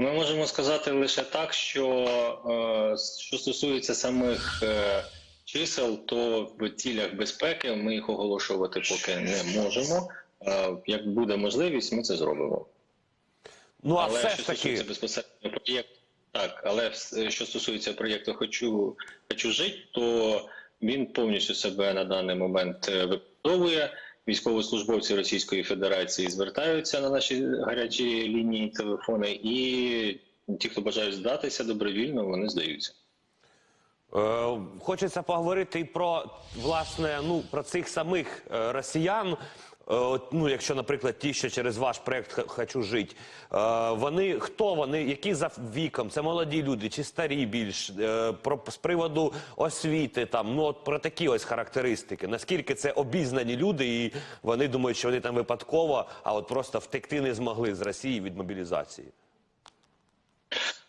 Ми можемо сказати лише так, що е, що стосується самих е, чисел, то в цілях безпеки ми їх оголошувати поки не можемо. Е, як буде можливість, ми це зробимо. Ну а але все що ж таки, стосується безпосередньо проєкту, так, але що стосується проєкту Хочу, Хочу жити, то він повністю себе на даний момент виправдовує. Військовослужбовці Російської Федерації звертаються на наші гарячі лінії телефони, і ті, хто бажають здатися добровільно, вони здаються. Е, хочеться поговорити і про власне ну про цих самих е, росіян. Е, ну, якщо, наприклад, ті, що через ваш проект «Х- хочу жити, е, вони хто вони, які за віком? Це молоді люди чи старі більш е, про з приводу освіти, там ну от про такі ось характеристики. Наскільки це обізнані люди, і вони думають, що вони там випадково, а от просто втекти не змогли з Росії від мобілізації.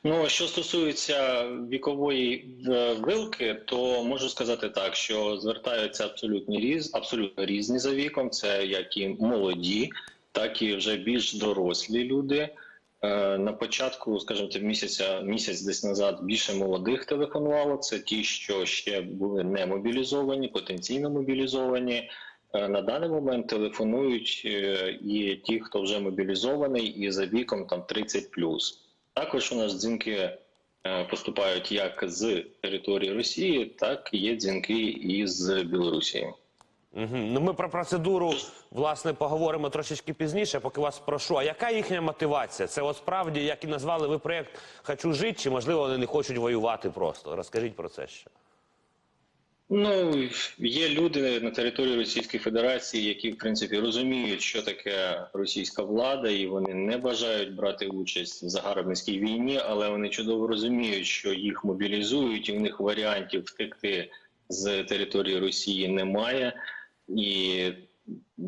Ну, що стосується вікової е, вилки, то можу сказати так, що звертаються абсолютно різ, абсолютно різні за віком. Це як і молоді, так і вже більш дорослі люди. Е, На початку, скажімо, місяця місяць десь назад більше молодих телефонувало. Це ті, що ще були не мобілізовані, потенційно мобілізовані. Е, На даний момент телефонують і ті, хто вже мобілізований, і за віком там 30+. Також у нас дзвінки е, поступають як з території Росії, так і є дзвінки із Білорусі. Угу. Ну ми про процедуру власне поговоримо трошечки пізніше. Поки вас прошу. А яка їхня мотивація? Це от справді, як і назвали ви проект Хочу жити, чи можливо вони не хочуть воювати просто? Розкажіть про це ще. Ну є люди на території Російської Федерації, які в принципі розуміють, що таке російська влада, і вони не бажають брати участь в загарбницькій війні, але вони чудово розуміють, що їх мобілізують, і в них варіантів втекти з території Росії немає. І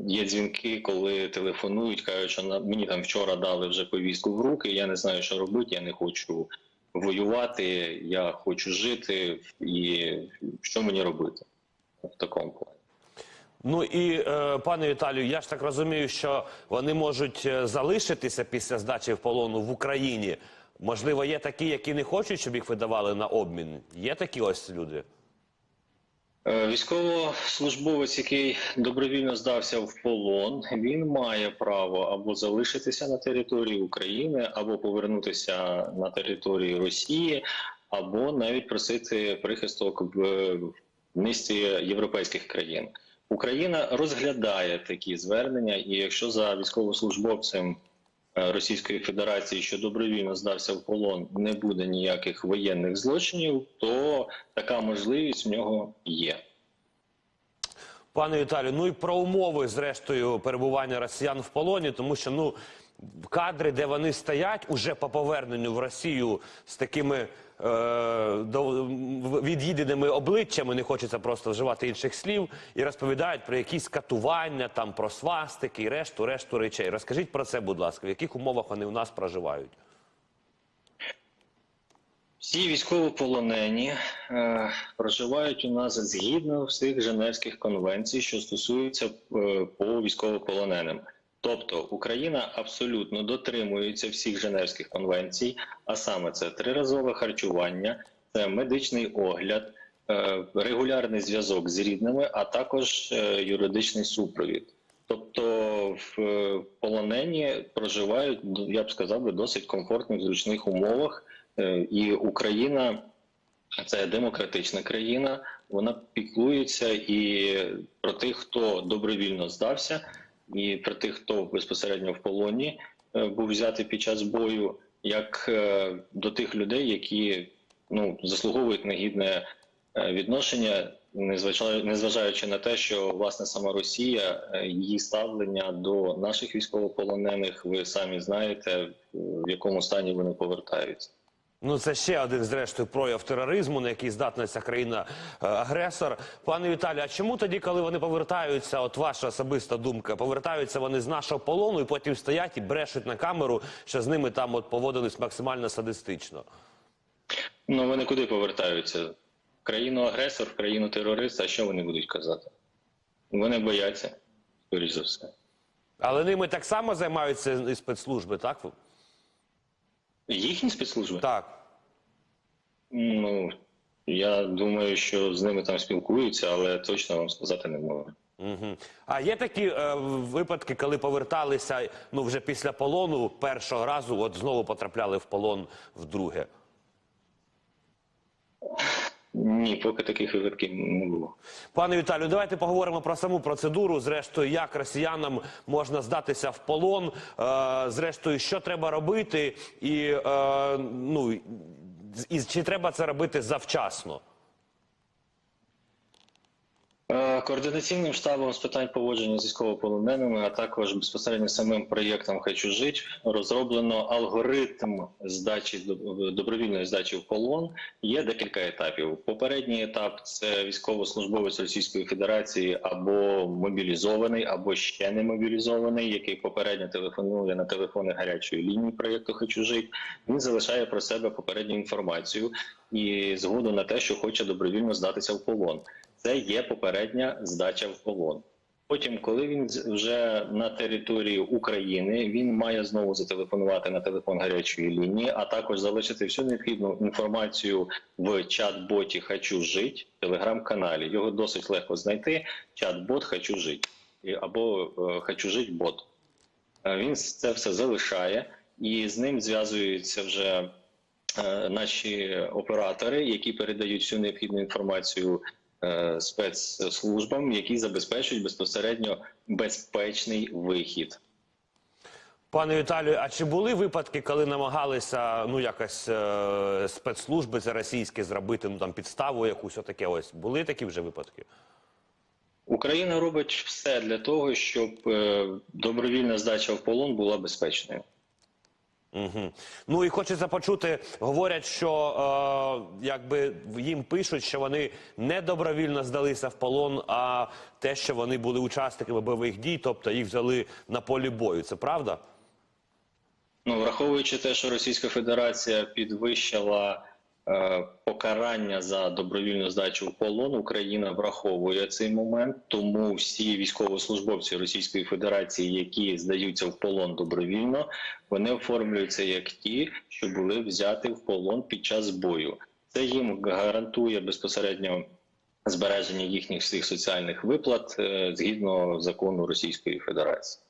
є дзвінки, коли телефонують, кажуть, що на мені там вчора дали вже повістку в руки. Я не знаю, що робити. Я не хочу воювати. Я хочу жити, і що мені робити в такому плані. Ну і е, пане Віталію, я ж так розумію, що вони можуть е, залишитися після здачі в полону в Україні. Можливо, є такі, які не хочуть, щоб їх видавали на обмін. Є такі ось люди. Е, Військовослужбовець, який добровільно здався в полон, він має право або залишитися на території України, або повернутися на територію Росії, або навіть просити прихисток в в низці європейських країн. Україна розглядає такі звернення, і якщо за військовослужбовцем е, Російської Федерації, що добровільно здався в полон, не буде ніяких воєнних злочинів, то така можливість в нього є. Пане Віталію, ну і про умови, зрештою, перебування росіян в полоні, тому що ну кадри, де вони стоять уже по поверненню в Росію з такими е, від'їденими обличчями, не хочеться просто вживати інших слів, і розповідають про якісь катування, там про свастики і решту, решту речей. Розкажіть про це, будь ласка, в яких умовах вони у нас проживають? Всі військовополонені е, проживають у нас згідно всіх Женевських конвенцій, що стосуються е, по військовополоненим. Тобто Україна абсолютно дотримується всіх Женевських конвенцій, а саме це триразове харчування, це медичний огляд, е, регулярний зв'язок з рідними, а також е, юридичний супровід. Тобто в е, полонені проживають, я б сказав, би, досить комфортних, зручних умовах. І Україна це демократична країна. Вона піклується і про тих, хто добровільно здався, і про тих, хто безпосередньо в полоні е, був взятий під час бою, як е, до тих людей, які ну заслуговують на гідне е, відношення, незважаючи, на те, що власне сама Росія її ставлення до наших військовополонених, ви самі знаєте, в якому стані вони повертаються. Ну, це ще один, зрештою, прояв тероризму, на який здатна ця країна-агресор. Пане Віталію, а чому тоді, коли вони повертаються, от ваша особиста думка, повертаються вони з нашого полону і потім стоять і брешуть на камеру, що з ними там от поводились максимально садистично? Ну вони куди повертаються? Країну агресор, країну терориста. А що вони будуть казати? Вони бояться, скоріш за все. Але ними так само займаються і спецслужби, так? Їхні спецслужби? Так. Ну я думаю, що з ними там спілкуються, але точно вам сказати не можу. Угу. А є такі е, випадки, коли поверталися ну вже після полону першого разу, от знову потрапляли в полон вдруге. Ні, поки таких випадків не було. Пане Віталію, давайте поговоримо про саму процедуру. Зрештою, як росіянам можна здатися в полон. Е, зрештою, що треба робити, і е, ну і чи треба це робити завчасно? Е, Координаційним штабом з питань поводження з військовополоненими, а також безпосередньо самим проєктом Хочу жить розроблено алгоритм здачі до- добровільної здачі в полон. Є декілька етапів. Попередній етап це військовослужбовець Російської Федерації або мобілізований, або ще не мобілізований, який попередньо телефонує на телефони гарячої лінії проєкту Хочу жить. Він залишає про себе попередню інформацію і згоду на те, що хоче добровільно здатися в полон. Це є попередня здача в полон. Потім, коли він вже на території України, він має знову зателефонувати на телефон гарячої лінії, а також залишити всю необхідну інформацію в чат-боті Хочу жить телеграм-каналі. Його досить легко знайти. Чат-бот Хочу жить або е, Хочу жить бот. Е, Він це все залишає, і з ним зв'язуються вже е, наші оператори, які передають всю необхідну інформацію спецслужбам, які забезпечують безпосередньо безпечний вихід. Пане Віталію, а чи були випадки, коли намагалися ну якось е, спецслужби це російські зробити ну там підставу якусь отаке ось були такі вже випадки? Україна робить все для того, щоб е, добровільна здача в полон була безпечною. Угу. Ну і хочеться почути, говорять, що е, якби їм пишуть, що вони не добровільно здалися в полон, а те, що вони були учасниками бойових дій, тобто їх взяли на полі бою. Це правда? Ну, враховуючи те, що Російська Федерація підвищила покарання за добровільну здачу в полон, Україна враховує цей момент. Тому всі військовослужбовці Російської Федерації, які здаються в полон добровільно, вони оформлюються як ті, що були взяті в полон під час бою. Це їм гарантує безпосередньо збереження їхніх всіх соціальних виплат е, згідно закону Російської Федерації.